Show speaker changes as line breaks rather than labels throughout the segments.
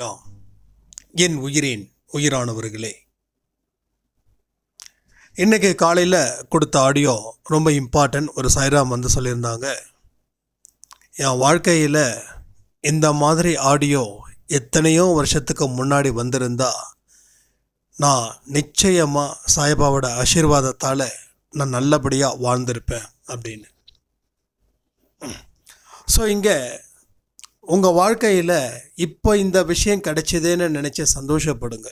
ஆம். என் உயிரின் உயிரானவர்களே. இன்னைக்கு காலையில் கொடுத்த ஆடியோ ரொம்ப இம்பார்ட்டன்ட் ஒரு சைராம் வந்து சொல்லியிருந்தாங்க. என் வாழ்க்கையில் இந்த மாதிரி ஆடியோ எத்தனையோ வருஷத்துக்கு முன்னாடி வந்திருந்தா நான் நிச்சயமாக சாய்பாவோட ஆசீர்வாதத்தால் நான் நல்லபடியாக வாழ்ந்திருப்பேன் அப்படின்னு. ஸோ இங்கே உங்கள் வாழ்க்கையில் இப்போ இந்த விஷயம் கிடைச்சதுன்னு நினச்சி சந்தோஷப்படுங்க.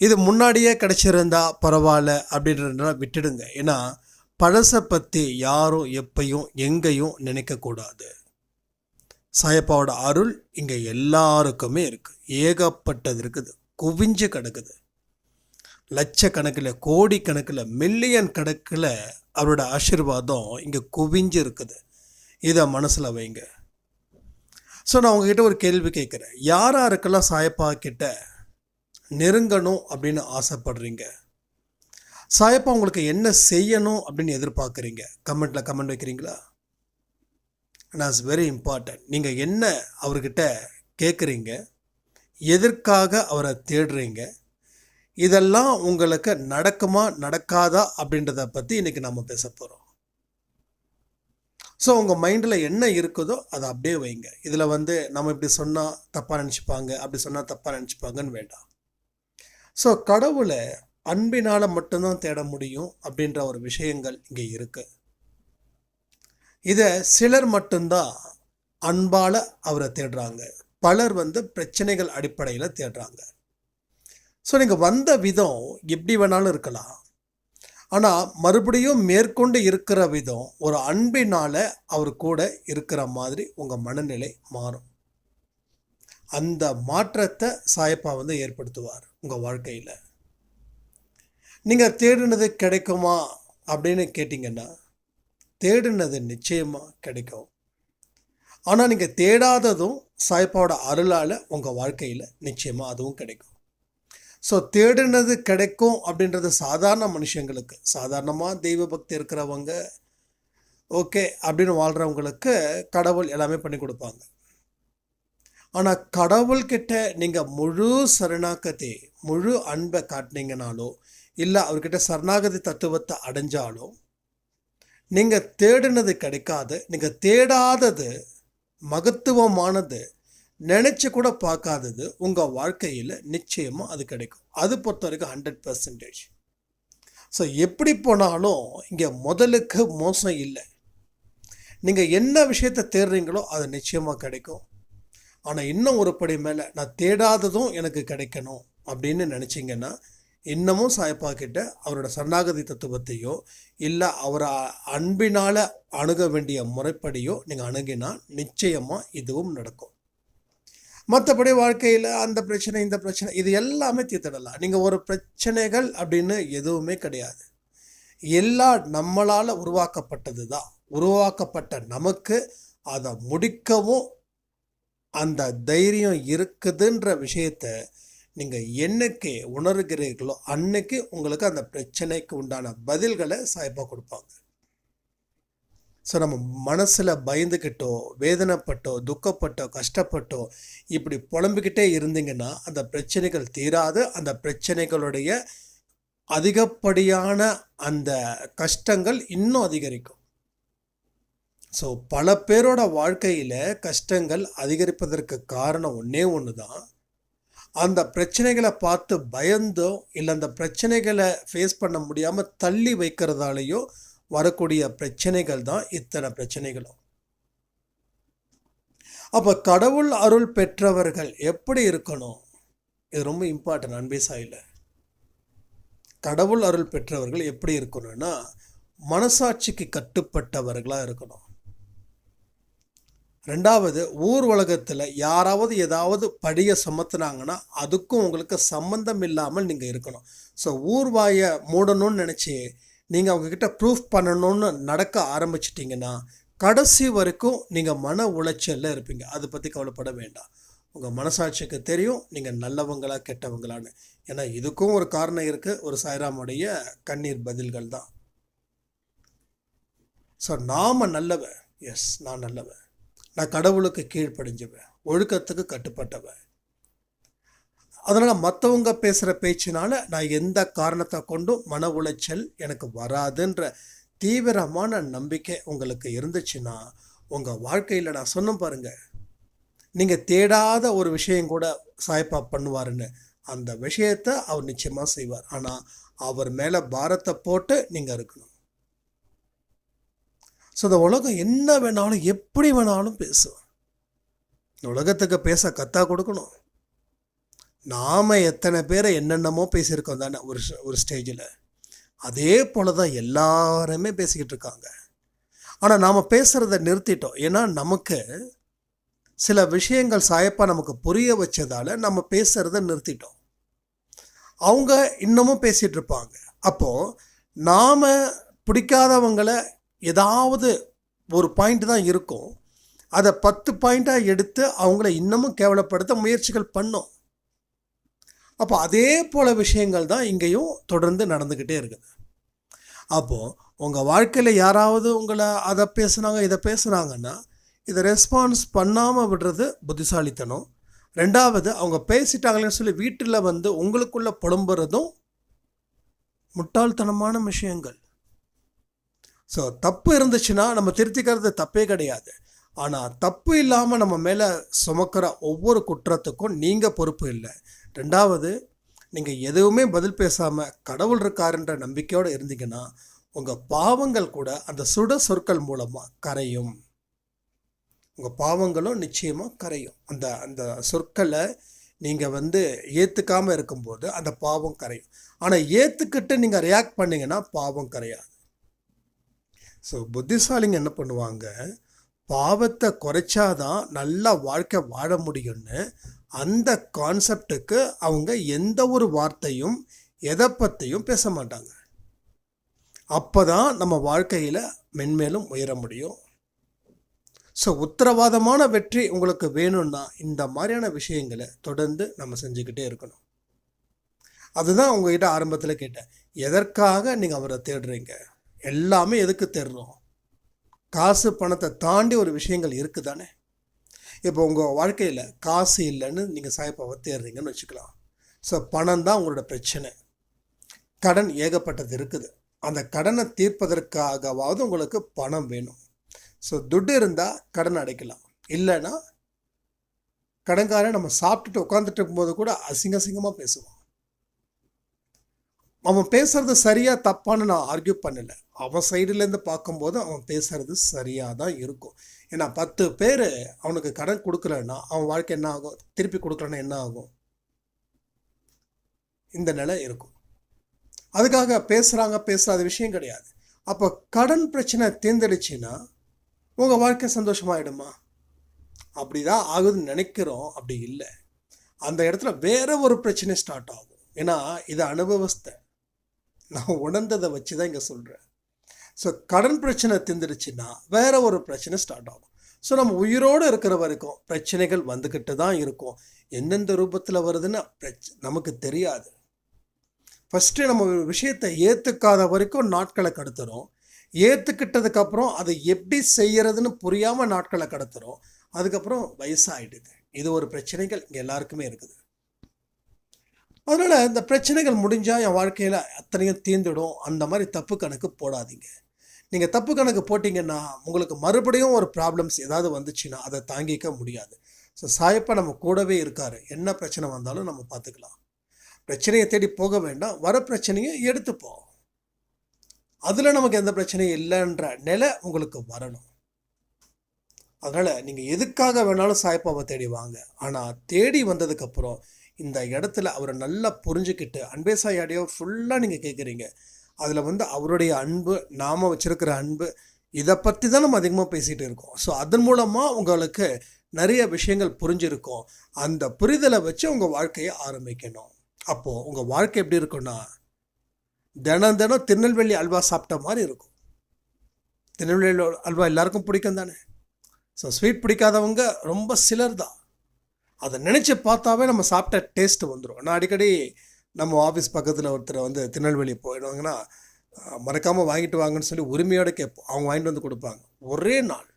இது முன்னாடியே கிடச்சிருந்தா பரவாயில்ல அப்படின்றத விட்டுடுங்க. ஏன்னா பழசை பற்றி யாரும் எப்பையும் எங்கேயும் நினைக்கக்கூடாது சாயப்பாவோட அருள் இங்கே எல்லாருக்குமே இருக்குது ஏகப்பட்டது இருக்குது. குவிஞ்சு கிடக்குது. லட்சக்கணக்கில் கோடிக்கணக்கில் மில்லியன் கணக்கில் அவரோட ஆசீர்வாதம் இங்கே குவிஞ்சு இருக்குது. இதை மனசில் வைங்க. ஸோ நான் உங்ககிட்ட ஒரு கேள்வி கேட்குறேன். யார் யாருக்கெல்லாம் சாயப்பா கிட்ட நெருங்கணும் அப்படின்னு ஆசைப்படுறீங்க? சாயப்பா உங்களுக்கு என்ன செய்யணும் அப்படின்னு எதிர்பார்க்குறீங்க? கமெண்ட்டில் கமெண்ட் வைக்கிறீங்களா? இட்ஸ் வெரி இம்பார்ட்டன்ட் நீங்கள் என்ன அவர்கிட்ட கேட்குறீங்க? எதற்காக அவரை தேடுறீங்க? இதெல்லாம் உங்களுக்கு நடக்குமா நடக்காதா அப்படின்றத பற்றி இன்றைக்கி நம்ம பேச போகிறோம் ஸோ உங்கள் மைண்டில் என்ன இருக்குதோ அதை அப்படியே வைங்க. இதில் வந்து நம்ம இப்படி சொன்னால் தப்பாக நினச்சிப்பாங்க அப்படி சொன்னால் தப்பாக நினச்சிப்பாங்கன்னு வேண்டாம். ஸோ கடவுளை அன்பினால் மட்டும்தான் தேட முடியும் அப்படின்ற ஒரு விஷயங்கள் இங்கே இருக்குது இதை சிலர் மட்டும்தான் அன்பால் அவரை தேடுறாங்க. பலர் வந்து பிரச்சனைகள் அடிப்படையில் தேடுறாங்க. ஸோ நீங்கள் வந்த விதம் எப்படி வேணாலும் இருக்கலாம். ஆனால் மறுபடியும் மேற்கொண்டு இருக்கிற விதம் ஒரு அன்பினால் அவர் கூட இருக்கிற மாதிரி உங்கள் மனநிலை மாறும். அந்த மாற்றத்தை சாயப்பா வந்து ஏற்படுத்துவார் உங்கள் வாழ்க்கையில். நீங்கள் தேடினது கிடைக்குமா அப்படின்னு கேட்டிங்கன்னா தேடினது நிச்சயமாக கிடைக்கும். ஆனால் நீங்கள் தேடாததும் சாய்ப்பாவோட அருளால் உங்கள் வாழ்க்கையில் நிச்சயமாக அதுவும் கிடைக்கும். ஸோ தேடினது கிடைக்கும் அப்படின்றது சாதாரண மனுஷங்களுக்கு. சாதாரணமாக தெய்வ பக்தி இருக்கிறவங்க ஓகே அப்படின்னு வாழ்கிறவங்களுக்கு கடவுள் எல்லாமே பண்ணி கொடுப்பாங்க. ஆனால் கடவுள்கிட்ட நீங்கள் முழு சரணாகதி முழு அன்பை காட்டினீங்கனாலோ இல்லை அவர்கிட்ட சரணாகதி தத்துவத்தை அடைஞ்சாலோ நீங்கள் தேடினது கிடைக்காது நீங்கள் தேடாதது மகத்துவமானது நினச்சி கூட பார்க்காதது உங்கள் வாழ்க்கையில் நிச்சயமாக அது கிடைக்கும். அது பொறுத்த வரைக்கும் ஹண்ட்ரட் பர்சன்டேஜ் ஸோ எப்படி போனாலும் இங்கே முதலுக்கு மோசம் இல்லை. நீங்கள் என்ன விஷயத்தை தேடுறீங்களோ அது நிச்சயமாக கிடைக்கும். ஆனால் இன்னும் ஒரு படி மேலே நான் தேடாததும் எனக்கு கிடைக்கணும் அப்படின்னு நினச்சிங்கன்னா இன்னமும் சாய்ப்பா கிட்ட அவரோட சரணாகதி தத்துவத்தையோ இல்லை அவரை அன்பினால் அணுக வேண்டிய முறைப்படியோ நீங்கள் அணுகினா நிச்சயமாக இதுவும் நடக்கும். மற்றபடி வாழ்க்கையில் அந்த பிரச்சனை இந்த பிரச்சனை இது எல்லாமே தீர்த்திடலாம். நீங்கள் ஒரு பிரச்சனைகள் அப்படின்னு எதுவுமே கிடையாது. எல்லா நம்மளால் உருவாக்கப்பட்டது தான் உருவாக்கப்பட்ட நமக்கு அதை முடிக்கவும் அந்த தைரியம் இருக்குதுன்ற விஷயத்த நீங்கள் என்னைக்கு உணர்கிறீர்களோ அன்னைக்கு உங்களுக்கு அந்த பிரச்சனைக்கு உண்டான பதில்களை சாய்ப்பாக கொடுப்பாங்க. ஸோ நம்ம மனசில் பயந்துக்கிட்டோ வேதனைப்பட்டோ துக்கப்பட்டோ கஷ்டப்பட்டோ இப்படி புலம்பிக்கிட்டே இருந்தீங்கன்னா அந்த பிரச்சனைகள் தீராது. அந்த பிரச்சனைகளுடைய அதிகப்படியான அந்த கஷ்டங்கள் இன்னும் அதிகரிக்கும். ஸோ பல பேரோட வாழ்க்கையில் கஷ்டங்கள் அதிகரிப்பதற்கு காரணம் ஒன்றே ஒன்று தான் அந்த பிரச்சனைகளை பார்த்து பயந்தோ இல்லை அந்த பிரச்சனைகளை ஃபேஸ் பண்ண முடியாமல் தள்ளி வைக்கிறதாலேயோ வரக்கூடிய பிரச்சனைகள் தான் இத்தனை பிரச்சனைகளும். அப்போ கடவுள் அருள் பெற்றவர்கள் எப்படி இருக்கணும்? இது ரொம்ப இம்பார்ட்டன்ட் அன்பே சாயில் கடவுள் அருள் பெற்றவர்கள் எப்படி இருக்கணும்னா மனசாட்சிக்கு கட்டுப்பட்டவர்களாக இருக்கணும். ரெண்டாவது ஊர் உலகத்தில் யாராவது ஏதாவது படியை சுமத்துனாங்கன்னா அதுக்கும் உங்களுக்கு சம்மந்தம் இல்லாமல் நீங்கள் இருக்கணும். ஸோ ஊர்வாயை மூடணும்னு நினச்சி நீங்கள் அவங்கக்கிட்ட ப்ரூஃப் பண்ணணும்னு நடக்க ஆரம்பிச்சிட்டிங்கன்னா கடைசி வரைக்கும் நீங்கள் மன உளைச்சலில் இருப்பீங்க. அதை பற்றி கவலைப்பட வேண்டாம். உங்கள் மனசாட்சிக்கு தெரியும் நீங்கள் நல்லவங்களா கெட்டவங்களான்னு. ஏன்னா இதுக்கும் ஒரு காரணம் இருக்குது ஒரு சாய்ராமுடைய கண்ணீர் பதில்கள் தான். ஸோ நாம் நல்லவன். எஸ் நான் நல்லவன். நான் கடவுளுக்கு கீழ்ப்படிஞ்சவன். ஒழுக்கத்துக்கு கட்டுப்பட்டவன். அதனால் மற்றவங்க பேசுகிற பேச்சினால நான் எந்த காரணத்தை கொண்டும் மன உளைச்சல் எனக்கு வராதுன்ற தீவிரமான நம்பிக்கை உங்களுக்கு இருந்துச்சுன்னா உங்கள் வாழ்க்கையில் நான் சொன்ன பாருங்கள் நீங்கள் தேடாத ஒரு விஷயம் கூட சாய்ப்பா பண்ணுவாருன்னு அந்த விஷயத்தை அவர் நிச்சயமாக செய்வார். ஆனால் அவர் மேலே பாரத்தை போட்டு நீங்கள் இருக்கணும். ஸோ இந்த உலகம் என்ன வேணாலும் எப்படி வேணாலும் பேசும். இந்த உலகத்துக்கு பேச கத்தா கொடுக்கணும். நாம் எத்தனை பேரை என்னென்னமோ பேசியிருக்கோம் தானே ஒரு ஒரு ஸ்டேஜில் அதே போல தான் எல்லாருமே பேசிக்கிட்டு இருக்காங்க. ஆனால் நாம் பேசுகிறத நிறுத்திட்டோம். ஏன்னா நமக்கு சில விஷயங்கள் சாயப்பா நமக்கு புரிய வச்சதால் நம்ம பேசுகிறத நிறுத்திட்டோம். அவங்க இன்னமும் பேசிகிட்டு இருப்பாங்க. அப்போது நாம் பிடிக்காதவங்களை ஏதாவது ஒரு பாயிண்ட் தான் இருக்கும். அதை பத்து பாயிண்ட்டாக எடுத்து அவங்கள இன்னமும் கேவலப்படுத்த முயற்சிகள் பண்ணோம். அப்போ அதே போல் விஷயங்கள் தான் இங்கேயும் தொடர்ந்து நடந்துக்கிட்டே இருக்குது. அப்போது உங்கள் வாழ்க்கையில் யாராவது உங்களை அதை பேசுனாங்க இதை பேசுனாங்கன்னா இதை ரெஸ்பான்ஸ் பண்ணாமல் விடுறது புத்திசாலித்தனம். ரெண்டாவது அவங்க பேசிட்டாங்களேன்னு சொல்லி வீட்டில் வந்து உங்களுக்குள்ளே புலம்புறதும் முட்டாள்தனமான விஷயங்கள். ஸோ தப்பு இருந்துச்சுன்னா நம்ம திருத்திக்கிறது தப்பே கிடையாது. ஆனால் தப்பு இல்லாமல் நம்ம மேலே சுமக்கிற ஒவ்வொரு குற்றத்துக்கும் நீங்கள் பொறுப்பு இல்லை. ரெண்டாவது நீங்கள் எதுவுமே பதில் பேசாமல் கடவுள் இருக்காருன்ற நம்பிக்கையோடு இருந்தீங்கன்னா உங்கள் பாவங்கள் கூட அந்த சுட சொற்கள் மூலமாக கரையும். உங்கள் பாவங்களும் நிச்சயமாக கரையும். அந்த அந்த சொற்களை நீங்கள் வந்து ஏற்றுக்காமல் இருக்கும்போது அந்த பாவம் கரையும். ஆனால் ஏற்றுக்கிட்டு நீங்கள் ரியாக்ட் பண்ணீங்கன்னா பாவம் கரையாது. ஸோ புத்திசாலிங்க என்ன பண்ணுவாங்க பாவத்தை குறைச்சாதான் நல்ல வாழ்க்கை வாழ முடியும்னு அந்த கான்செப்டுக்கு அவங்க எந்த ஒரு வார்த்தையும் எதை பற்றியும் பேச மாட்டாங்க. அப்போ தான் நம்ம வாழ்க்கையில் மென்மேலும் உயர முடியும். ஸோ உத்தரவாதமான வெற்றி உங்களுக்கு வேணும்னா இந்த மாதிரியான விஷயங்களை தொடர்ந்து நம்ம செஞ்சுக்கிட்டே இருக்கணும். அதுதான் உங்ககிட்ட ஆரம்பத்தில் கேட்டேன். எதற்காக நீங்கள் அவரை தேடுறீங்க? எல்லாமே எதுக்கு தேடுறோம்? காசு பணத்தை தாண்டி ஒரு விஷயங்கள் இருக்குது தானே இப்போ உங்கள் வாழ்க்கையில் காசு இல்லைன்னு நீங்கள் சாய்பாவை தேடுறீங்கன்னு வச்சுக்கலாம். ஸோ பணம் தான் உங்களோட பிரச்சனை. கடன் ஏகப்பட்டது இருக்குது. அந்த கடனை தீர்ப்பதற்காகவாவது உங்களுக்கு பணம் வேணும். ஸோ துட்டு இருந்தால் கடன் அடைக்கலாம். இல்லைன்னா கடன்காரன் நம்ம சாப்பிட்டுட்டு உட்காந்துட்டு இருக்கும்போது கூட அசிங்க அசிங்கமாக பேசுவோம் அவன் பேசுறது சரியா தப்பான்னு நான் ஆர்கியூ பண்ணல. அவன் சைடுலேருந்து பார்க்கும்போது அவன் பேசுறது சரியாக தான் இருக்கும். ஏன்னா பத்து பேர் அவனுக்கு கடன் கொடுக்கலன்னா அவன் வாழ்க்கை என்ன ஆகும்? திருப்பி கொடுக்கலன்னா என்ன ஆகும்? இந்த நிலை இருக்கும். அதுக்காக பேசுகிறாங்க பேசுகிறாத விஷயம் கிடையாது. அப்போ கடன் பிரச்சனை தேர்ந்தெடுச்சின்னா உங்கள் வாழ்க்கை சந்தோஷமாயிடுமா? அப்படி தான் ஆகுதுன்னு நினைக்கிறோம். அப்படி இல்லை. அந்த இடத்துல வேற ஒரு பிரச்சனை ஸ்டார்ட் ஆகும். ஏன்னா இது அனுபவஸ்தை நான் உணர்ந்ததை வச்சு தான் இங்கே சொல்கிறேன் ஸோ கடன் பிரச்சனை திந்துடுச்சுன்னா வேற ஒரு பிரச்சனை ஸ்டார்ட் ஆகும். ஸோ நம்ம உயிரோடு இருக்கிற வரைக்கும் பிரச்சனைகள் வந்துக்கிட்டு தான் இருக்கும். எந்தெந்த ரூபத்தில் வருதுன்னு பிரச்ச நமக்கு தெரியாது. ஃபஸ்ட்டு நம்ம ஒரு விஷயத்தை ஏற்றுக்காத வரைக்கும் நாட்களை கடத்துகிறோம் ஏற்றுக்கிட்டதுக்கப்புறம் அதை எப்படி செய்கிறதுன்னு புரியாமல் நாட்களை கடத்துகிறோம் அதுக்கப்புறம் வயசாகிடுது இது ஒரு பிரச்சனைகள் இங்கே எல்லாருக்குமே இருக்குது. அதனால் இந்த பிரச்சனைகள் முடிஞ்சால் என் வாழ்க்கையில் அத்தனையும் தீர்ந்துடும். அந்த மாதிரி தப்பு கணக்கு போடாதீங்க. நீங்கள் தப்பு கணக்கு போட்டிங்கன்னா உங்களுக்கு மறுபடியும் ஒரு ப்ராப்ளம்ஸ் ஏதாவது வந்துச்சுன்னா அதை தாங்கிக்க முடியாது. ஸோ சாயப்பா நம்ம கூடவே இருக்கார். என்ன பிரச்சனை வந்தாலும் நம்ம பார்த்துக்கலாம். பிரச்சனையை தேடி போக வேண்டாம். வர பிரச்சனையை எடுத்துப்போம். அதில் நமக்கு எந்த பிரச்சனையும் இல்லைன்ற நிலை உங்களுக்கு வரணும். அதனால் நீங்கள் எதுக்காக வேணாலும் சாய்ப்பாவை தேடி வாங்க. ஆனால் தேடி வந்ததுக்கப்புறம் இந்த இடத்துல அவரை நல்லா புரிஞ்சுக்கிட்டு அன்பேசாயாடியோ ஃபுல்லாக நீங்கள் கேட்குறீங்க அதில் வந்து அவருடைய அன்பு நாம் வச்சுருக்கிற அன்பு இதை பற்றி தான் நம்ம அதிகமாக பேசிகிட்டு இருக்கோம். ஸோ அதன் மூலமாக உங்களுக்கு நிறைய விஷயங்கள் புரிஞ்சிருக்கும். அந்த புரிதலை வச்சு உங்கள் வாழ்க்கையை ஆரம்பிக்கணும். அப்போது உங்கள் வாழ்க்கை எப்படி இருக்குன்னா தினம் தினம் திருநெல்வேலி அல்வா சாப்பிட்ட மாதிரி இருக்கும். திருநெல்வேலி அல்வா எல்லாருக்கும் பிடிக்கும் தானே ஸோ ஸ்வீட் பிடிக்காதவங்க ரொம்ப சிலர் தான். அதை நினச்சி பார்த்தாவே நம்ம சாப்பிட்ட டேஸ்ட்டு வந்துடும் நான் அடிக்கடி நம்ம ஆஃபீஸ் பக்கத்தில் ஒருத்தர் வந்து திருநெல்வேலி போயிடுவாங்கன்னா மறக்காமல் வாங்கிட்டு வாங்கன்னு சொல்லி உரிமையோடு கேட்போம். அவங்க வாங்கிட்டு வந்து கொடுப்பாங்க. ஒரே நாள்.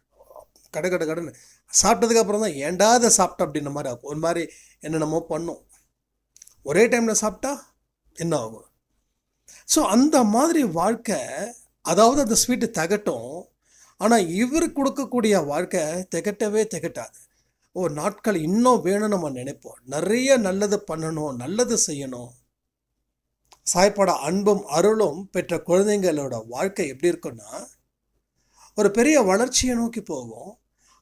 கடை கடை கடைன்னு. சாப்பிட்டதுக்கப்புறம் தான் ஏண்டா அதை சாப்பிட்டோம் அப்படின்ற மாதிரி ஆகும். ஒரு மாதிரி என்னென்னமோ பண்ணும். ஒரே டைமில் சாப்பிட்டா என்ன ஆகும்? ஸோ அந்த மாதிரி வாழ்க்கை அதாவது அந்த ஸ்வீட்டு திகட்டும். ஆனால் இவர் கொடுக்கக்கூடிய வாழ்க்கை திகட்டவே திகட்டாது. ஓ நாட்கள் இன்னும் வேணும்னு நம்ம நினைப்போம். நிறைய நல்லது பண்ணணும் நல்லது செய்யணும். சாய்ப்பாட அன்பும் அருளும் பெற்ற குழந்தைங்களோட வாழ்க்கை எப்படி இருக்குன்னா ஒரு பெரிய வளர்ச்சியை நோக்கி போகும்.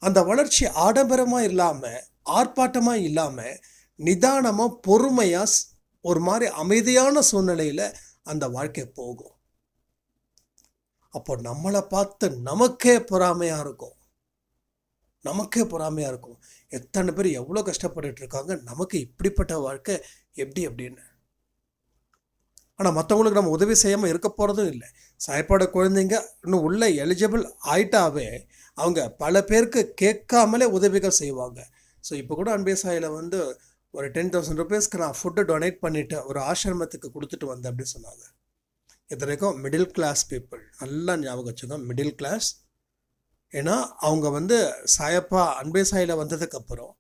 அந்த வளர்ச்சி ஆடம்பரமாக இல்லாமல் ஆர்ப்பாட்டமாக இல்லாமல் நிதானமாக பொறுமையாக ஒரு மாதிரி அமைதியான சூழ்நிலையில் அந்த வாழ்க்கை போகும். அப்போ நம்மளை பார்த்து நமக்கே பொறாமையாக இருக்கும். நமக்கே பொறாமையாக இருக்கும். எத்தனை பேர் எவ்வளோ கஷ்டப்பட்டுட்டு இருக்காங்க நமக்கு இப்படிப்பட்ட வாழ்க்கை எப்படி அப்படின்னு. ஆனால் மற்றவங்களுக்கு நம்ம உதவி செய்யாமல் இருக்க போகிறதும் இல்லை. சாயப்பாட குழந்தைங்க இன்னும் உள்ள எலிஜிபிள் ஆயிட்டாவே அவங்க பல பேருக்கு கேட்காமலே உதவிகள் செய்வாங்க. ஸோ இப்போ கூட அன்பே சாயில் வந்து ஒரு டென் தௌசண்ட் ருபீஸ்க்கு நான் ஃபுட்டு டொனேட் பண்ணிவிட்டு ஒரு ஆசிரமத்துக்கு கொடுத்துட்டு வந்தேன் அப்படின்னு சொன்னாங்க. இது வரைக்கும் மிடில் கிளாஸ் பீப்புள் நல்லா ஞாபகம் வச்சுக்கோங்க மிடில் கிளாஸ் ஏன்னா அவங்க வந்து சாயப்பா அன்பே சாயில் வந்ததுக்கப்புறம்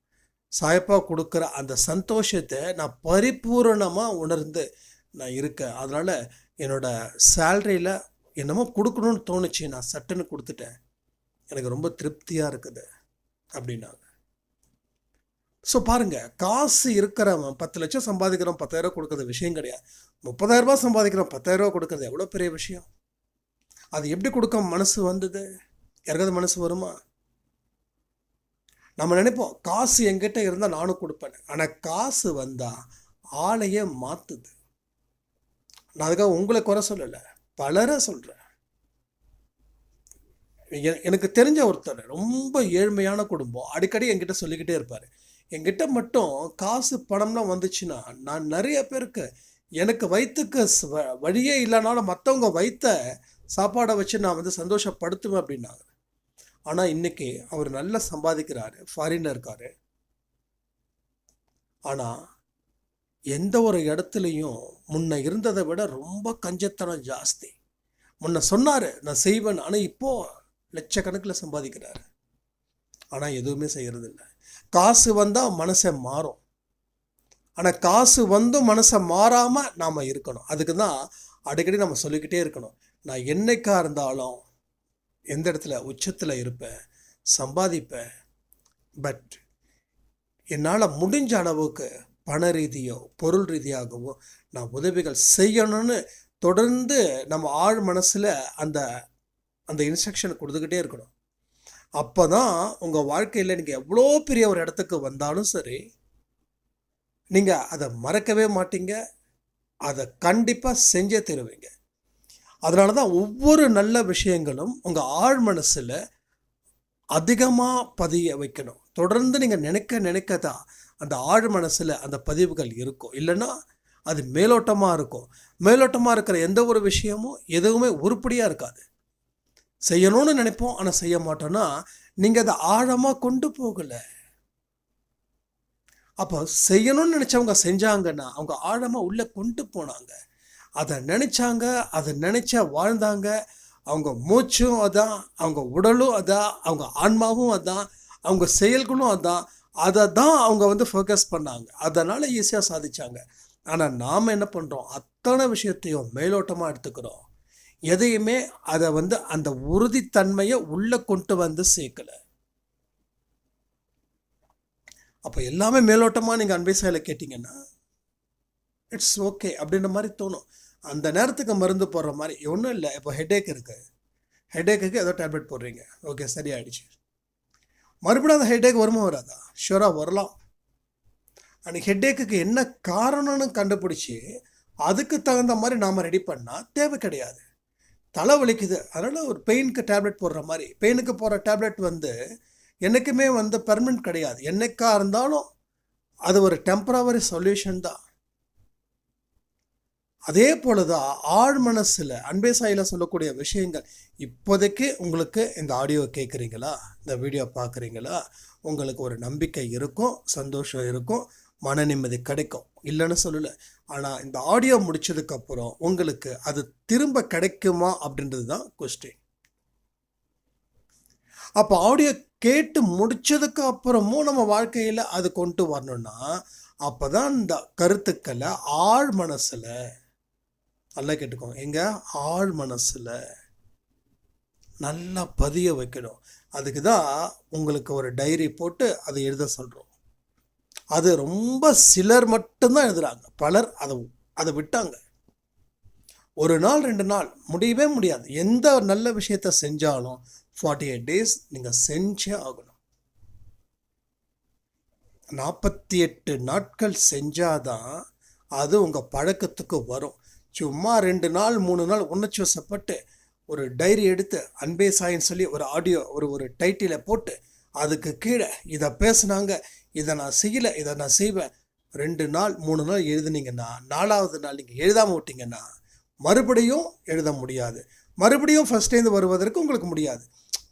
சாயப்பா கொடுக்குற அந்த சந்தோஷத்தை நான் பரிபூரணமாக உணர்ந்து நான் இருக்கேன். அதனால் என்னோட சேல்ரியில் என்னமோ கொடுக்கணும்னு தோணுச்சு. நான் சட்டுன்னு கொடுத்துட்டேன். எனக்கு ரொம்ப திருப்தியாக இருக்குது அப்படின்னாங்க. ஸோ பாருங்கள் காசு இருக்கிறவன் பத்து லட்சம் சம்பாதிக்கிறோம் பத்தாயிரம் கொடுக்குறது விஷயம் கிடையாது. முப்பதாயிரரூபா சம்பாதிக்கிறோம் பத்தாயிரரூபா கொடுக்குறது எவ்வளோ பெரிய விஷயம்? அது எப்படி கொடுக்க மனசு வந்தது? யாருக்காவது மனசு வருமா? நம்ம நினைப்போம் காசு என்கிட்ட இருந்தால் நானும் கொடுப்பேன் ஆனால் காசு வந்தால் ஆளையே மாற்றுது நான் அதுக்காக உங்களை குறை சொல்லலை பலரை சொல்கிறேன் எனக்கு தெரிஞ்ச ஒருத்தர் ரொம்ப ஏழ்மையான குடும்பம் அடிக்கடி என்கிட்ட சொல்லிக்கிட்டே இருப்பார். என்கிட்ட மட்டும் காசு பணம்லாம் வந்துச்சுன்னா நான் நிறைய பேருக்கு எனக்கு வயிற்றுக்கு வழியே இல்லைனாலும் மற்றவங்க வைத்த சாப்பாடை வச்சு நான் வந்து சந்தோஷப்படுத்துவேன் அப்படின்னாங்க. ஆனால் இன்றைக்கி அவர் நல்லா சம்பாதிக்கிறாரு ஃபாரினில் இருக்கார். ஆனால் எந்த ஒரு இடத்துலையும் முன்ன இருந்ததை விட ரொம்ப கஞ்சத்தனம் ஜாஸ்தி. முன்ன சொன்னார் நான் செய்வேன். ஆனால் இப்போது லட்சக்கணக்கில் சம்பாதிக்கிறாரு. ஆனால் எதுவுமே செய்கிறதில்ல காசு வந்தால் மனசை மாறும். ஆனால் காசு வந்தும் மனசை மாறாமல் நாம் இருக்கணும். அதுக்கு தான் அடிக்கடி நம்ம சொல்லிக்கிட்டே இருக்கணும். நான் என்னைக்கா இருந்தாலும் எந்த இடத்துல உச்சத்தில் இருப்பேன் சம்பாதிப்பேன் பட் என்னால் முடிஞ்ச அளவுக்கு பண ரீதியோ பொருள் ரீதியாகவோ நான் உதவிகள் செய்யணும்னு தொடர்ந்து நம்ம ஆழ் மனசில் அந்த அந்த இன்ஸ்ட்ரக்ஷனை கொடுத்துக்கிட்டே இருக்கணும். அப்போ தான் உங்கள் வாழ்க்கையில் நீங்கள் எவ்வளோ பெரிய ஒரு இடத்துக்கு வந்தாலும் சரி நீங்கள் அதை மறக்கவே மாட்டீங்க. அதை கண்டிப்பாக செஞ்சே தருவீங்க. அதனால தான் ஒவ்வொரு நல்ல விஷயங்களும் உங்கள் ஆழ் மனசில் அதிகமாக பதிய வைக்கணும். தொடர்ந்து நீங்கள் நினைக்க நினைக்க தான் அந்த ஆழ் மனசில் அந்த பதிவுகள் இருக்கும். இல்லைன்னா அது மேலோட்டமாக இருக்கும். மேலோட்டமாக இருக்கிற எந்த ஒரு விஷயமும் எதுவுமே உருப்படியாக இருக்காது. செய்யணும்னு நினைப்போம் ஆனால் செய்ய மாட்டோம்னா நீங்கள் அதை ஆழமாக கொண்டு போகலை. அப்போ செய்யணும்னு நினச்சவங்க செஞ்சாங்கன்னா அவங்க ஆழமாக உள்ளே கொண்டு போனாங்க. அதை நினச்சாங்க அதை நினச்சா வாழ்ந்தாங்க. அவங்க மூச்சும் அதான் அவங்க உடலும் அதான் அவங்க ஆன்மாவும் அதான் அவங்க செயல்களும் அதான். அதை தான் அவங்க வந்து ஃபோக்கஸ் பண்ணாங்க. அதனால் ஈஸியாக சாதித்தாங்க ஆனால் நாம் என்ன பண்ணுறோம் அத்தனை விஷயத்தையும் மேலோட்டமாக எடுத்துக்கிறோம். எதையுமே அதை வந்து அந்த உறுதித்தன்மையை உள்ளே கொண்டு வந்து சேர்க்கலை. அப்போ எல்லாமே மேலோட்டமாக நீங்கள் அன்பை செயலை கேட்டிங்கன்னா இட்ஸ் ஓகே அப்படின்ற மாதிரி தோணும். அந்த நேரத்துக்கு மருந்து போடுற மாதிரி ஒன்றும் இல்லை. இப்போ ஹெட்டேக் இருக்குது ஹெடேக்குக்கு ஏதோ டேப்லெட் போடுறீங்க. ஓகே சரியாயிடுச்சு. மறுபடியும் அந்த ஹெட்டேக் வருமா வராதா? ஷூராக வரலாம். அன்றைக்கி ஹெட்டேக்குக்கு என்ன காரணம்னு கண்டுபிடிச்சி அதுக்கு தகுந்த மாதிரி நாம் ரெடி பண்ணால் தேவை கிடையாது. தலை வலிக்குது. அதனால் ஒரு பெயினுக்கு டேப்லெட் போடுற மாதிரி. பெயினுக்கு போகிற டேப்லெட் வந்து என்றைக்குமே வந்து பெர்மனெண்ட் கிடையாது. என்றைக்காக இருந்தாலும் அது ஒரு டெம்பரவரி சொல்யூஷன் தான். அதே போல தான் ஆழ் மனசில் அன்பே சாயில் சொல்லக்கூடிய விஷயங்கள் இப்போதைக்கு உங்களுக்கு இந்த ஆடியோ கேட்குறீங்களா இந்த வீடியோ பார்க்குறீங்களா உங்களுக்கு ஒரு நம்பிக்கை இருக்கும் சந்தோஷம் இருக்கும் மன நிம்மதி கிடைக்கும். இல்லைன்னு சொல்லலை. ஆனால் இந்த ஆடியோ முடிச்சதுக்கப்புறம் உங்களுக்கு அது திரும்ப கிடைக்குமா அப்படின்றது தான் கொஸ்டின் அப்போ ஆடியோ கேட்டு முடிச்சதுக்கு அப்புறமும் நம்ம வாழ்க்கையில் அது கொண்டு வரணும்னா அப்போ தான் இந்த கருத்துக்களை ஆழ் மனசில் நல்லா கேட்டுக்கோங்க எங்கள் ஆழ் மனசில் நல்லா பதிய வைக்கணும். அதுக்கு தான் உங்களுக்கு ஒரு டைரி போட்டு அதை எழுத சொல்கிறோம் அது ரொம்ப சிலர் மட்டும்தான் எழுதுகிறாங்க பலர் அதை அதை விட்டாங்க. ஒரு நாள் ரெண்டு நாள் முடியவே முடியாது. எந்த நல்ல விஷயத்த செஞ்சாலும் ஃபார்ட்டி எயிட் டேஸ் நீங்கள் செஞ்சே ஆகணும். நாற்பத்தி எட்டு நாட்கள் செஞ்சாதான் அது உங்கள் பழக்கத்துக்கு வரும். சும்மா ரெண்டு நாள் மூணு நாள் உணர்ச்சிவசப்பட்டு ஒரு டைரி எடுத்து அன்பே சாயின்னு சொல்லி ஒரு ஆடியோ ஒரு ஒரு டைட்டிலை போட்டு அதுக்கு கீழே இதை பேசுனாங்க. இதை நான் செய்யலை இதை நான் செய்வேன். ரெண்டு நாள் மூணு நாள் எழுதுனீங்கன்னா நாலாவது நாள் நீங்கள் எழுதாமல் விட்டீங்கன்னா மறுபடியும் எழுத முடியாது. மறுபடியும் ஃபஸ்ட்டேருந்து வருவதற்கு உங்களுக்கு முடியாது.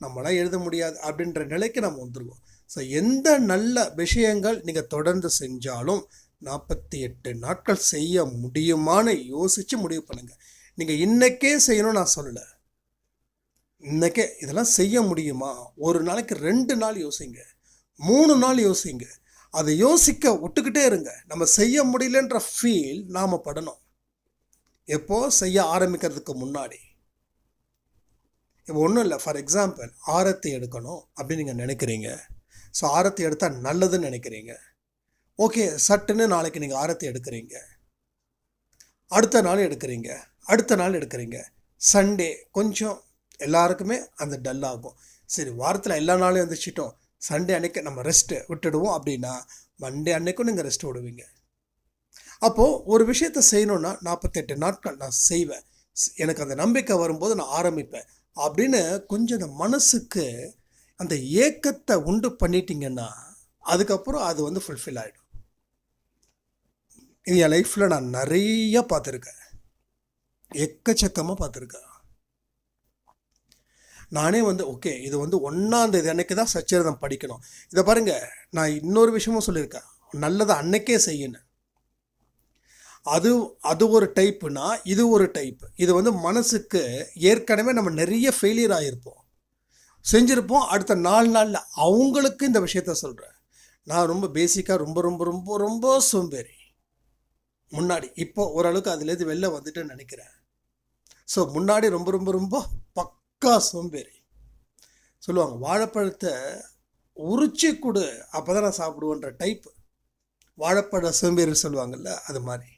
நம்மளாம் எழுத முடியாது அப்படின்ற நிலைக்கு நம்ம வந்துடுவோம் ஸோ எந்த நல்ல விஷயங்கள் நீங்கள் தொடர்ந்து செஞ்சாலும் நாற்பத்தி எட்டு நாட்கள் செய்ய முடியுமான்னு யோசித்து முடிவு பண்ணுங்கள் நீங்கள் இன்றைக்கே செய்யணும்னு நான் சொல்லலை. இன்னைக்கே இதெல்லாம் செய்ய முடியுமா? ஒரு நாளைக்கு ரெண்டு நாள் யோசிங்க. மூணு நாள் யோசிங்க. அதை யோசிக்க விட்டுக்கிட்டே இருங்க. நம்ம செய்ய முடியலன்ற ஃபீல் நாம் படணும். எப்போ? செய்ய ஆரம்பிக்கிறதுக்கு முன்னாடி. இப்போ ஒன்றும் இல்லை. ஃபார் எக்ஸாம்பிள் ஆரத்தி எடுக்கணும் அப்படின்னு நீங்கள் நினைக்கிறீங்க. ஸோ ஆரத்தி எடுத்தால் நல்லதுன்னு நினைக்கிறீங்க. ஓகே சட்டுன்னு நாளைக்கு நீங்கள் ஆரத்தி எடுக்கிறீங்க. அடுத்த நாள் எடுக்கிறீங்க. அடுத்த நாள் எடுக்கிறீங்க. சண்டே கொஞ்சம் எல்லாருக்குமே அந்த டல் ஆகும். சரி வாரத்தில் எல்லா நாளும் எழுந்திரிச்சிட்டோம் சண்டே அன்னைக்கு நம்ம ரெஸ்ட்டு விட்டுடுவோம் அப்படின்னா மண்டே அன்னைக்கும் நீங்கள் ரெஸ்ட் விடுவீங்க. அப்போது ஒரு விஷயத்த செய்யணுன்னா நாற்பத்தெட்டு நாட்கள் நான் செய்வேன். எனக்கு அந்த நம்பிக்கை வரும்போது நான் ஆரம்பிப்பேன். அப்படின்னு கொஞ்சம் அந்த மனசுக்கு அந்த ஏக்கத்தை உண்டு பண்ணிட்டீங்கன்னா அதுக்கப்புறம் அது வந்து ஃபுல்ஃபில் ஆகிடும் இது என் லைஃப்பில் நான் நிறைய பார்த்துருக்கேன். எக்கச்சக்கமாக பார்த்துருக்கேன். நானே வந்து ஓகே இது வந்து ஒன்றாந்தேதி அன்னைக்கு தான் சச்சரிதம் படிக்கணும். இதை பாருங்க நான் இன்னொரு விஷயமும் சொல்லியிருக்கேன். நல்லதை அன்னைக்கே செய்யணும் அது அது ஒரு டைப்புனா இது ஒரு டைப் இது வந்து மனசுக்கு ஏற்கனவே நம்ம நிறைய ஃபெயிலியர் ஆகிருப்போம் செஞ்சுருப்போம். அடுத்த நாலு நாளில் அவங்களுக்கு இந்த விஷயத்த சொல்கிறேன் நான் ரொம்ப பேசிக்காக ரொம்ப ரொம்ப ரொம்ப ரொம்ப சோம்பேறி. முன்னாடி. இப்போ ஓரளவுக்கு அதுலேருந்து வெளில வந்துட்டுன்னு நினைக்கிறேன். ஸோ முன்னாடி ரொம்ப ரொம்ப ரொம்ப பக்கா சோம்பேறி. சொல்லுவாங்க வாழைப்பழத்தை உரிச்சு கொடு அப்போ தான் நான் சாப்பிடுவோன்ற டைப் வாழைப்பழ சோம்பேறி சொல்லுவாங்கள்ல அது மாதிரி.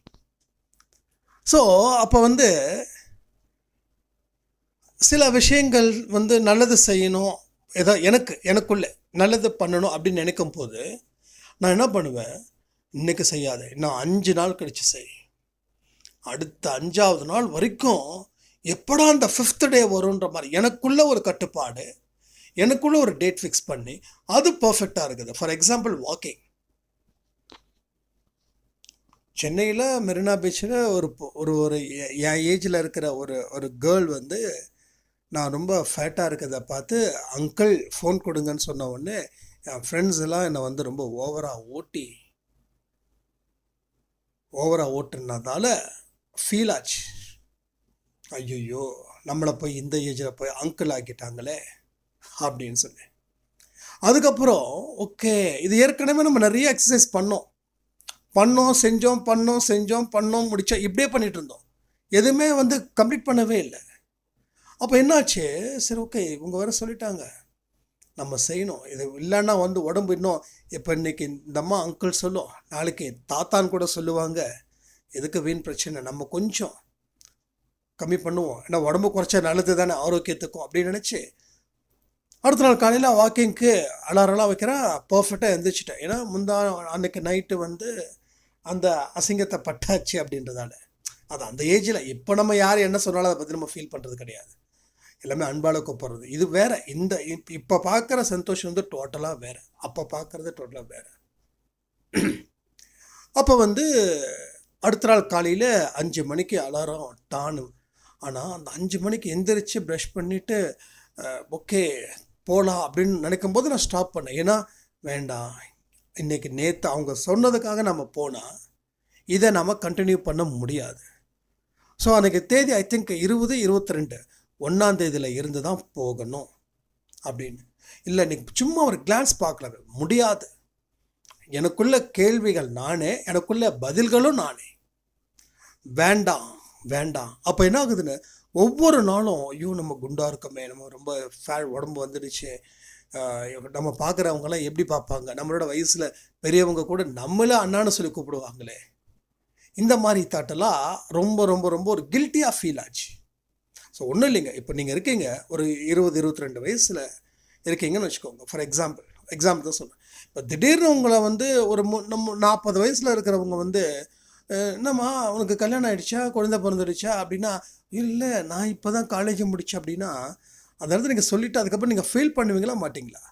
ஸோ அப்போ வந்து சில விஷயங்கள் வந்து நல்லது செய்யணும். ஏதோ எனக்கு எனக்குள்ளே நல்லது பண்ணணும் அப்படின்னு நினைக்கும் போது நான் என்ன பண்ணுவேன்? இன்னைக்கு செய்யாத. இன்னும் அஞ்சு நாள் கழிச்சு செய். அடுத்த அஞ்சாவது நாள் வரைக்கும் எப்படா அந்த ஃபிஃப்த் டே வரும்ன்ற மாதிரி எனக்குள்ளே ஒரு கட்டுப்பாடு எனக்குள்ளே ஒரு டேட் ஃபிக்ஸ் பண்ணி அது பர்ஃபெக்டாக இருக்குது. ஃபார் எக்ஸாம்பிள் வாக்கிங் சென்னையில் மெரினா பீச்சில் ஒரு ஒரு ஒரு என் ஏஜில் இருக்கிற ஒரு ஒரு கேர்ள் வந்து நான் ரொம்ப ஃபேட்டாக இருக்கிறத பார்த்து அங்கிள் ஃபோன் கொடுங்கன்னு சொன்ன உடனே என் ஃப்ரெண்ட்ஸ் எல்லாம் என்னை வந்து ரொம்ப ஓவராக ஓட்டி ஓவராக ஓட்டுனதால ஃபீல் ஆச்சு ஐயோ நம்மளை போய் இந்த ஏஜில் போய் அங்கிள் ஆக்கிட்டாங்களே அப்படின்னு சொல்லி. அதுக்கப்புறம் ஓகே இது ஏற்கனவே நம்ம நிறைய எக்ஸசைஸ் பண்ணோம். பண்ணோம் செஞ்சோம் பண்ணோம் செஞ்சோம் பண்ணோம் முடித்தோம் இப்படியே பண்ணிகிட்டு இருந்தோம். எதுவுமே வந்து கம்ப்ளீட் பண்ணவே இல்லை. அப்போ என்னாச்சு? சரி ஓகே இவங்க வேறு சொல்லிட்டாங்க. நம்ம செய்யணும். இது இல்லைன்னா வந்து உடம்பு இன்னும் இப்போ இன்னைக்கு இந்த அம்மா அங்கிள் சொல்லும் நாளைக்கு தாத்தான்னு கூட சொல்லுவாங்க எதுக்கு வீண் பிரச்சனை? நம்ம கொஞ்சம் கம்மி பண்ணுவோம். ஏன்னா உடம்பு குறைச்சா நல்லது தானே ஆரோக்கியத்துக்கும் அப்படின்னு நினச்சி அடுத்த நாள் காலையில் வாக்கிங்க்கு அலாரம்லாம் வைக்கிறேன் பர்ஃபெக்டாக எழுந்திரிச்சிட்டேன் ஏன்னா முந்தா அன்னைக்கு நைட்டு வந்து அந்த அசிங்கத்தை பட்டாச்சு அப்படின்றதால. அது அந்த ஏஜில் இப்போ நம்ம யார் என்ன சொன்னாலும் அதை பற்றி நம்ம ஃபீல் பண்ணுறது கிடையாது. எல்லாமே அன்பால கூப்பிட்றது. இது வேற இந்த இப் இப்போ பார்க்குற சந்தோஷம் வந்து டோட்டலாக வேற. அப்போ பார்க்குறது டோட்டலாக வேற. அப்போ வந்து அடுத்த நாள் காலையில் அஞ்சு மணிக்கு அலாரம் டானு ஆனால் அந்த அஞ்சு மணிக்கு எந்திரிச்சு ப்ரஷ் பண்ணிவிட்டு ஓகே போகலாம் அப்படின்னு நினைக்கும் போது நான் ஸ்டாப் பண்ணேன். ஏன்னா வேண்டாம். இன்னைக்கு நேற்று அவங்க சொன்னதுக்காக நம்ம போனால் இதை நம்ம கண்டினியூ பண்ண முடியாது. ஸோ அன்றைக்கி தேதி ஐ திங்க் இருபது இருபத்தி ரெண்டு ஒன்றாந்தேதியில் இருந்து தான் போகணும் அப்படின்னு. இல்லை நீ சும்மா ஒரு கிளான்ஸ் பார்க்கல. முடியாது. எனக்குள்ள கேள்விகள் நானே எனக்குள்ள பதில்களும் நானே. வேண்டாம் வேண்டாம். அப்போ என்ன ஆகுதுன்னு ஒவ்வொரு நாளும் ஐயோ நம்ம குண்டாக இருக்கோமே நம்ம ரொம்ப ஃபே உடம்பு வந்துடுச்சு. நம்ம பார்க்குறவங்களாம் எப்படி பார்ப்பாங்க? நம்மளோட வயசில் பெரியவங்க கூட நம்மளே அண்ணான்னு சொல்லி கூப்பிடுவாங்களே. இந்த மாதிரி தாட்டெல்லாம் ரொம்ப ரொம்ப ரொம்ப ஒரு கில்ட்டியாக ஃபீல் ஆச்சு. ஸோ ஒன்றும் இல்லைங்க. இப்போ நீங்கள் இருக்கீங்க ஒரு இருபது இருபத்தி ரெண்டு வயசில் இருக்கீங்கன்னு வச்சுக்கோங்க. ஃபார் எக்ஸாம்பிள் எக்ஸாம்பிள் தான் சொல்கிறேன் இப்போ திடீர்னு உங்களை வந்து ஒரு மு நம்ம நாற்பது வயசில் இருக்கிறவங்க வந்து என்னம்மா உனக்கு கல்யாணம் ஆகிடுச்சா குழந்தை பிறந்துடுச்சா? அப்படின்னா இல்லை நான் இப்போ தான் காலேஜ் முடித்தேன் அப்படின்னா அந்த இடத்துல நீங்கள் சொல்லிவிட்டு அதுக்கப்புறம் நீங்கள் ஃபீல் பண்ணுவீங்களா மாட்டிங்களா?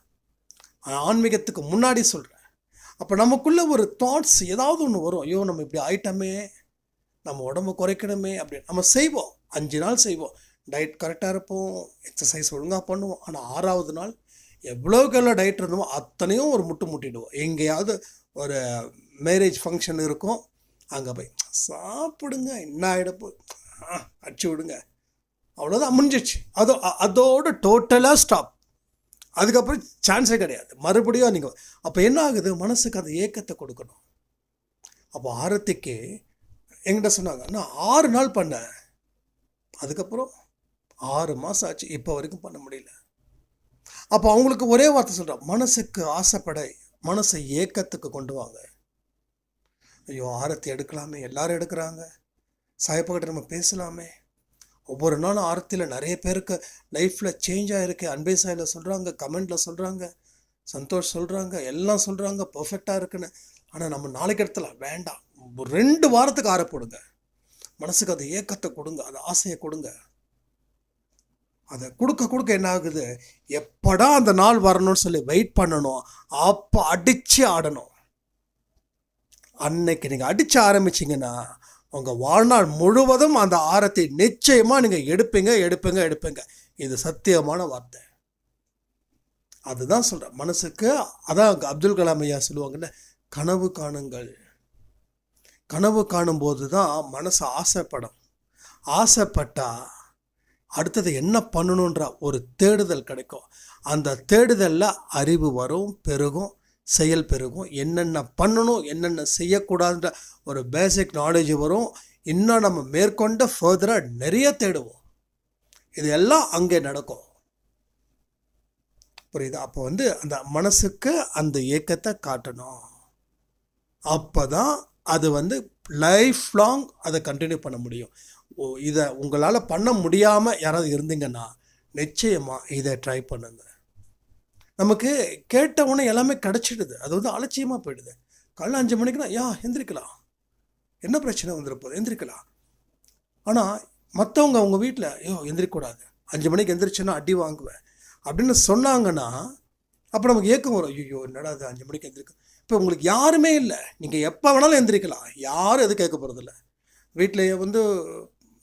ஆன்மீகத்துக்கு முன்னாடி சொல்கிறேன் அப்போ நமக்குள்ளே ஒரு தாட்ஸ் ஏதாவது ஒன்று வரும். ஐயோ நம்ம இப்படி ஆயிட்டோமே நம்ம உடம்ப குறைக்கணுமே அப்படின்னு. நம்ம செய்வோம். அஞ்சு நாள் செய்வோம். டயட் கரெக்டாக இருப்போம் எக்ஸசைஸ் ஒழுங்காக பண்ணுவோம். ஆனால் ஆறாவது நாள் எவ்வளோக்கு எவ்வளோ டயட் இருந்தோமோ அத்தனையும் ஒரு முட்டு முட்டிடுவோம். எங்கேயாவது ஒரு மேரேஜ் ஃபங்க்ஷன் இருக்கும் அங்கே போய் சாப்பிடுங்க என்ன ஆகிடப்போ அடிச்சு விடுங்க. அவ்வளோதான் முடிஞ்சிச்சு அதோ அதோட டோட்டலாக ஸ்டாப் அதுக்கப்புறம் சான்ஸே கிடையாது. மறுபடியும் நீங்கள் அப்போ என்ன ஆகுது? மனசுக்கு அந்த ஏக்கத்தை கொடுக்கணும். அப்போ ஆரத்திக்கு எங்கிட்ட சொன்னாங்க நான் ஆறு நாள் பண்ணேன். அதுக்கப்புறம் ஆறு மாதம் ஆச்சு இப்போ வரைக்கும் பண்ண முடியல. அப்போ அவங்களுக்கு ஒரே வார்த்தை சொல்கிறேன் மனசுக்கு ஆசைப்பட மனசை ஏக்கத்துக்கு கொண்டு வாங்க. ஐயோ ஆரத்தி எடுக்கலாமே எல்லாரும் எடுக்கிறாங்க. சாயப்பகிட்ட நம்ம பேசலாமே. ஒவ்வொரு நாளும் ஆரத்தியில் நிறைய பேருக்கு லைஃப்பில் சேஞ்ச் ஆகிருக்கு அன்பே சாயில் சொல்கிறாங்க கமெண்டில் சொல்கிறாங்க சந்தோஷ் சொல்கிறாங்க எல்லாம் சொல்கிறாங்க பர்ஃபெக்டாக இருக்குன்னு. ஆனால் நம்ம நாளைக்கு இடத்துல வேண்டாம். ரெண்டு வாரத்துக்கு ஆற போடுங்க. மனசுக்கு அது ஏக்கத்தை கொடுங்க அது ஆசையை கொடுங்க. அதை கொடுக்க கொடுக்க என்ன ஆகுது? எப்படா அந்த நாள் வரணும்னு சொல்லி வெயிட் பண்ணணும். அப்போ அடித்து ஆடணும். அன்னைக்கு நீங்கள் அடித்து ஆரம்பிச்சிங்கன்னா உங்கள் வாழ்நாள் முழுவதும் அந்த ஆரத்தை நிச்சயமாக நீங்கள் எடுப்பீங்க எடுப்பீங்க எடுப்பீங்க. இது சத்தியமான வார்த்தை. அதுதான் சொல்கிறேன் மனசுக்கு அதான் அப்துல் கலாம் ஐயா சொல்லுவாங்கல்ல கனவு காணுங்கள். கனவு காணும்போது தான் மனசு ஆசைப்படும். ஆசைப்பட்டால் அடுத்தது என்ன பண்ணணுன்ற ஒரு தேடுதல் கிடைக்கும். அந்த தேடுதலில் அறிவு வரும் பெருகும் செயல் பெருகும். என்னென்ன பண்ணணும் என்னென்ன செய்யக்கூடாதுன்ற ஒரு பேசிக் நாலேஜ் வரும். இன்னும் நம்ம மேற்கொண்டு ஃபர்தராக நிறைய தேடுவோம். இது எல்லாம் அங்கே நடக்கும். புரியுது? அப்போ வந்து அந்த மனசுக்கு அந்த ஏக்கத்தை காட்டணும். அப்போ தான் அது வந்து லைஃப் லாங் அதை கண்டினியூ பண்ண முடியும். இதை உங்களால் பண்ண முடியாமல் யாராவது இருந்தீங்கன்னா நிச்சயமாக இதை ட்ரை பண்ணுங்க. நமக்கு கேட்டவுடனே எல்லாமே கிடச்சிடுது. அது வந்து அலட்சியமாக போயிடுது. காலைல அஞ்சு மணிக்குனா யா எந்திரிக்கலாம். என்ன பிரச்சனை வந்துருப்போம் எந்திரிக்கலாம். ஆனால் மற்றவங்க அவங்க வீட்டில் ஐயோ எந்திரிக்கூடாது அஞ்சு மணிக்கு எந்திரிச்சுன்னா அடி வாங்குவேன். அப்படின்னு சொன்னாங்கன்னா அப்போ நமக்கு ஏக்கம் வரும். ஐயோ என்னடா அது அஞ்சு மணிக்கு எந்திரிக்கும் இப்போ உங்களுக்கு யாருமே இல்லை. நீங்கள் எப்போ வேணாலும் எந்திரிக்கலாம். யாரும் எதுவும் கேட்க போகிறதில்ல வீட்டில் வந்து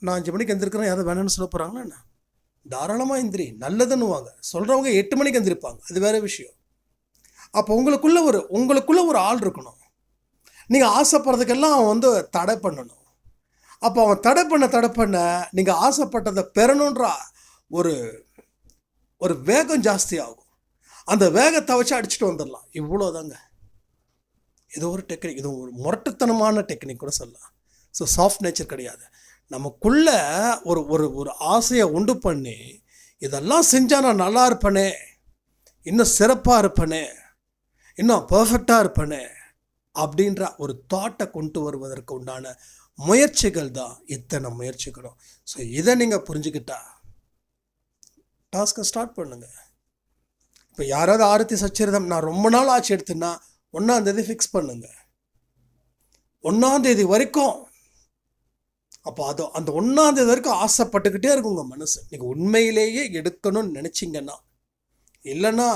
நான் அஞ்சு மணிக்கு எந்திருக்கிறேன் யாரும் வேணும்னு சொல்ல போகிறாங்களா என்ன? தாராளமாக எந்திரி நல்லதுன்னுவாங்க. சொல்கிறவங்க எட்டு மணிக்கு எந்திரிப்பாங்க. அது வேறு விஷயம். அப்போ உங்களுக்குள்ளே ஒரு உங்களுக்குள்ளே ஒரு ஆள் இருக்கணும். நீங்கள் ஆசைப்படுறதுக்கெல்லாம் அவன் வந்து தடை பண்ணணும். அப்போ அவன் தடை பண்ண தடை பண்ண நீங்கள் ஆசைப்பட்டதை பெறணுன்ற ஒரு ஒரு வேகம் ஜாஸ்தி ஆகும். அந்த வேகத்தை வச்சு அடிச்சுட்டு வந்துடலாம். இவ்வளோதாங்க இது ஒரு டெக்னிக் இது ஒரு முரட்டுத்தனமான டெக்னிக் கூட சொல்லலாம். ஸோ சாஃப்ட் நேச்சர் கிடையாது. நமக்குள்ள ஒரு ஒரு ஒரு ஆசையை உண்டு பண்ணி இதெல்லாம் செஞ்சால் நான் நல்லா இருப்பேனே இன்னும் சிறப்பாக இருப்பேனே இன்னும் பர்ஃபெக்டாக இருப்பேனே அப்படின்ற ஒரு தாட்டை கொண்டு வருவதற்கு உண்டான முயற்சிகள் தான் இத்தனை முயற்சிகளும். ஸோ இதை நீங்கள் புரிஞ்சுக்கிட்டா டாஸ்க்கை ஸ்டார்ட் பண்ணுங்கள் இப்போ யாராவது ஆரத்தி சச்சரிதம் நான் ரொம்ப நாள் ஆச்சு எடுத்துன்னா ஒன்றாந்தேதி ஃபிக்ஸ் பண்ணுங்கள் ஒன்றாந்தேதி வரைக்கும் அப்போ அது அந்த ஒன்றாந்தேதி வரைக்கும் ஆசைப்பட்டுக்கிட்டே இருக்கும் உங்கள் மனசு. நீங்கள் உண்மையிலேயே எடுக்கணும்னு நினச்சிங்கன்னா இல்லைன்னா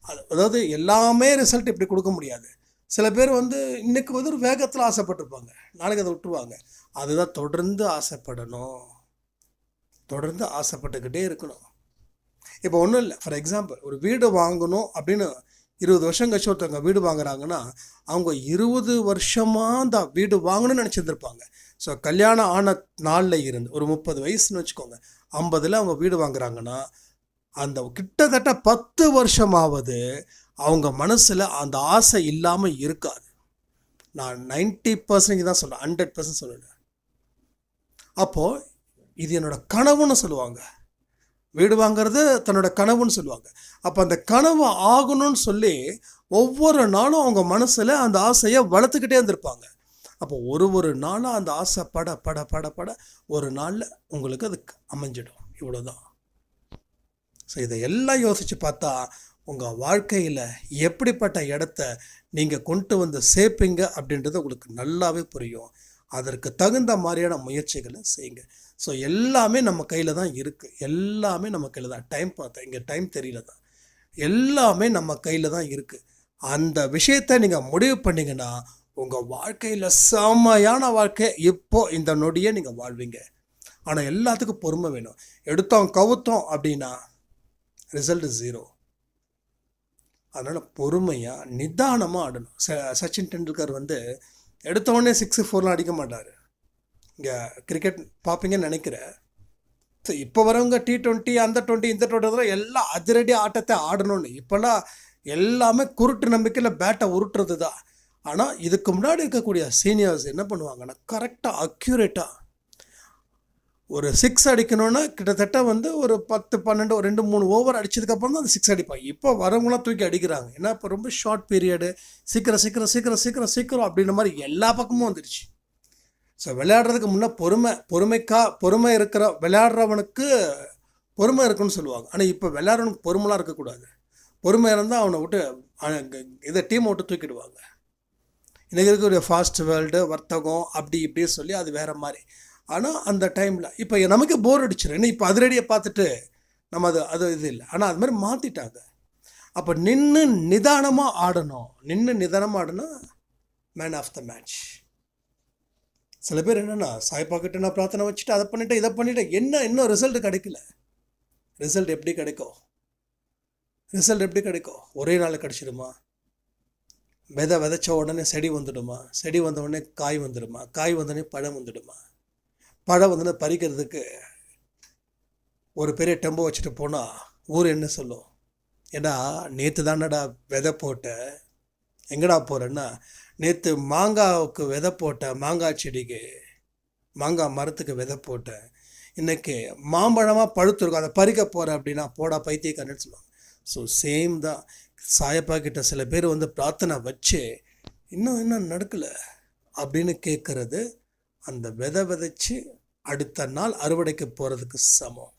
அது அதாவது எல்லாமே ரிசல்ட் இப்படி கொடுக்க முடியாது. சில பேர் வந்து இன்னைக்கு வந்து ஒரு வேகத்தில் ஆசைப்பட்டிருப்பாங்க. நாளைக்கு அதை விட்டுருவாங்க. அதுதான் தொடர்ந்து ஆசைப்படணும். தொடர்ந்து ஆசைப்பட்டுக்கிட்டே இருக்கணும். இப்போ ஒன்றும் இல்லை. ஃபார் எக்ஸாம்பிள் ஒரு வீடு வாங்கணும் அப்படின்னு இருபது வருஷம் கழிச்சு ஒருத்தவங்க வீடு வாங்குறாங்கன்னா அவங்க இருபது வருஷமாக அந்த வீடு வாங்கணும்னு நினச்சிருந்துருப்பாங்க. ஸோ கல்யாணம் ஆன நாளில் இருந்து ஒரு முப்பது வயசுன்னு வச்சுக்கோங்க ஐம்பதில் அவங்க வீடு வாங்குறாங்கன்னா அந்த கிட்டத்தட்ட பத்து வருஷமாவது அவங்க மனசில் அந்த ஆசை இல்லாமல் இருக்காது. நான் நைன்ட்டி பர்சன்டேஜ் தான் சொல்கிறேன் ஹண்ட்ரட் பர்சன்ட் சொல்லுவேன் அப்போது இது என்னோடய கனவுன்னு சொல்லுவாங்க. வீடு வாங்குறது தன்னோட கனவுன்னு சொல்லுவாங்க. அப்போ அந்த கனவு ஆகணும்னு சொல்லி ஒவ்வொரு நாளும் அவங்க மனசில் அந்த ஆசையை வளர்த்துக்கிட்டே இருந்திருப்பாங்க. அப்போ ஒரு ஒரு நாளும் அந்த ஆசை பட பட பட பட ஒரு நாளில் உங்களுக்கு அது அமைஞ்சிடும். இவ்வளோதான் ஸோ இதை எல்லாம் யோசித்து பார்த்தா உங்கள் வாழ்க்கையில் எப்படிப்பட்ட இடத்த நீங்கள் கொண்டு வந்து சேர்ப்பீங்க அப்படின்றது உங்களுக்கு நல்லாவே புரியும். அதற்கு தகுந்த மாதிரியான முயற்சிகளை செய்யுங்க. ஸோ எல்லாமே நம்ம கையில் தான் இருக்குது எல்லாமே நம்ம கையில் தான். டைம் பார்த்தேன் இங்கே டைம் தெரியல தான். எல்லாமே நம்ம கையில் தான் இருக்குது அந்த விஷயத்தை நீங்கள் முடிவு பண்ணிங்கன்னா உங்கள் வாழ்க்கையில் செம்மையான வாழ்க்கை. இப்போ இந்த நொடியே நீங்கள் வாழ்வீங்க. ஆனால் எல்லாத்துக்கும் பொறுமை வேணும். எடுத்தோம் கவுத்தோம் அப்படின்னா ரிசல்ட் ஜீரோ அதனால் பொறுமையாக நிதானமாக ஆடணும். ச சச்சின் டெண்டுல்கர் வந்து எடுத்தோடனே சிக்ஸு ஃபோர்லாம் அடிக்க மாட்டார். இங்கே கிரிக்கெட் பார்ப்பீங்கன்னு நினைக்கிறேன். ஸோ இப்போ வரவங்க டி ட்வெண்ட்டி அந்த டுவெண்ட்டி இந்த டுவெண்ட்டி எல்லாம் அதிரடி ஆட்டத்தை ஆடணும்னு. இப்போல்லாம் எல்லாமே குருட்டு நம்பிக்கையில் பேட்டை உருட்டுறது தான் ஆனால் இதுக்கு முன்னாடி இருக்கக்கூடிய சீனியர்ஸ் என்ன பண்ணுவாங்கன்னா கரெக்டாக அக்யூரேட்டாக ஒரு சிக்ஸ் அடிக்கணும்னா கிட்டத்தட்ட வந்து ஒரு பத்து பன்னெண்டு ஒரு ரெண்டு மூணு ஓவர் அடித்ததுக்கப்புறம் தான் அந்த சிக்ஸ் அடிப்பாங்க. இப்போ வரவங்களாம் தூக்கி அடிக்கிறாங்க. ஏன்னா இப்போ ரொம்ப ஷார்ட் பீரியடு சீக்கிரம் சீக்கிரம் சீக்கிரம் சீக்கிரம் சீக்கிரம் அப்படின்ற மாதிரி எல்லா பக்கமும் வந்துடுச்சு ஸோ விளையாடுறதுக்கு முன்னே பொறுமை பொறுமைக்கா பொறுமை இருக்கிற விளையாடுறவனுக்கு பொறுமை இருக்குன்னு சொல்லுவாங்க. ஆனால் இப்போ விளையாடுறவனுக்கு பொறுமைலாம் இருக்கக்கூடாது. பொறுமை இருந்தால் அவனை விட்டு இதை டீமை விட்டு தூக்கிடுவாங்க. இன்றைக்கி இருக்கக்கூடிய ஃபாஸ்ட் வேர்ல்டு வர்த்தகம் அப்படி இப்படி சொல்லி அது வேறு மாதிரி. ஆனால் அந்த டைமில் இப்போ நமக்கு போர் அடிச்சிடும் ஏன்னா இப்போ அதிரடியை பார்த்துட்டு நம்ம அது அது இது இல்லை. ஆனால் அது மாதிரி மாற்றிட்டாங்க அப்போ நின்று நிதானமாக ஆடணும். நின்று நிதானமாக ஆடினா மேன் ஆஃப் த மேட்ச் சில பேர் என்னென்னா சாய்ப்பா கிட்ட நான் பிரார்த்தனை வச்சுட்டு அதை பண்ணிட்டேன் இதை பண்ணிட்டேன். என்ன இன்னும் ரிசல்ட் கிடைக்கல. ரிசல்ட் எப்படி கிடைக்கும்? ரிசல்ட் எப்படி கிடைக்கும்? ஒரே நாள் கிடச்சிடுமா? விதை விதைச்ச உடனே செடி வந்துடுமா? செடி வந்த உடனே காய் வந்துடுமா? காய் வந்தோடனே பழம் வந்துடுமா? பழம் வந்தோடனே பறிக்கிறதுக்கு ஒரு பெரிய டெம்போ வச்சுட்டு போனால் ஊர் என்ன சொல்லும்? ஏடா நேற்று தானடா விதை போட்ட. எங்கடா போகிறேன்னா நேற்று மாங்காவுக்கு விதை போட்ட மாங்காய் செடிக்கு மாங்காய் மரத்துக்கு விதை போட்டேன் இன்றைக்கி மாம்பழமாக பழுத்துருக்கும். அதை பறிக்க போகிறேன் அப்படின்னா போடா பைத்தியக்காரன்னு சொல்லுவாங்க. ஸோ சேம் தான். சாயப்பா கிட்ட சில பேர் வந்து பிரார்த்தனை வச்சு இன்னும் இன்னும் நடக்கலை அப்படின்னு கேட்குறது அந்த விதை விதைச்சு அடுத்த நாள் அறுவடைக்கு போகிறதுக்கு சமம்.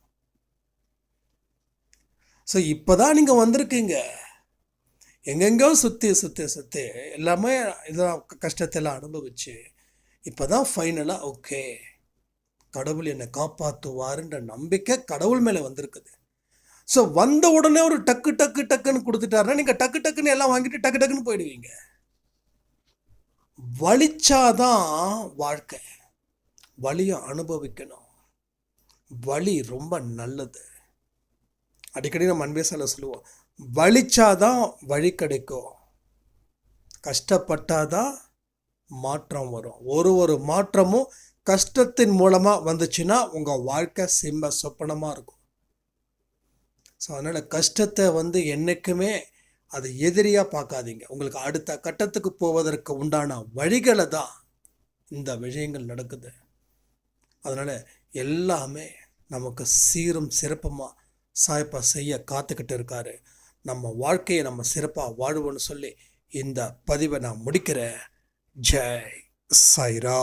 ஸோ இப்போ தான் நீங்கள் வந்திருக்கீங்க. எங்கெங்கோ சுற்றி சுற்றி சுற்றி எல்லாமே இதெல்லாம் கஷ்டத்தெல்லாம் அனுபவிச்சு இப்போ தான் ஃபைனலாக ஓகே கடவுள் என்னை காப்பாற்றுவாருன்ற நம்பிக்கை கடவுள் மேலே வந்திருக்குது. ஸோ வந்த உடனே ஒரு டக்கு டக்கு டக்குன்னு கொடுத்துட்டாருன்னா நீங்கள் டக்கு டக்குன்னு எல்லாம் வாங்கிட்டு டக்கு டக்குன்னு போயிடுவீங்க. வலிச்சாதான் வாழ்க்கை. வலியை அனுபவிக்கணும். வலி ரொம்ப நல்லது. அடிக்கடி நம்ம அன்பேசால சொல்லுவோம் வலிச்சாதான் வழி கிடைக்கும். கஷ்டப்பட்டாதான் மாற்றம் வரும். ஒரு ஒரு மாற்றமும் கஷ்டத்தின் மூலமாக வந்துச்சுன்னா உங்கள் வாழ்க்கை சிம்ம சொப்பனமாக இருக்கும். ஸோ அதனால் கஷ்டத்தை வந்து என்றைக்குமே அது எதிரியாக பார்க்காதீங்க. உங்களுக்கு அடுத்த கட்டத்துக்கு போவதற்கு உண்டான வழிகளை தான் இந்த விஷயங்கள் நடக்குது. அதனால் எல்லாமே நமக்கு சீரும் சிறப்புமாக சாய்ப்பா செய்ய காத்துக்கிட்டு இருக்காரு. நம்ம வாழ்க்கையை நம்ம சிறப்பாக வாழ்வோன்னு சொல்லி இந்த பதிவை நான் முடிக்கிறேன். ஜெய் சாய்ரா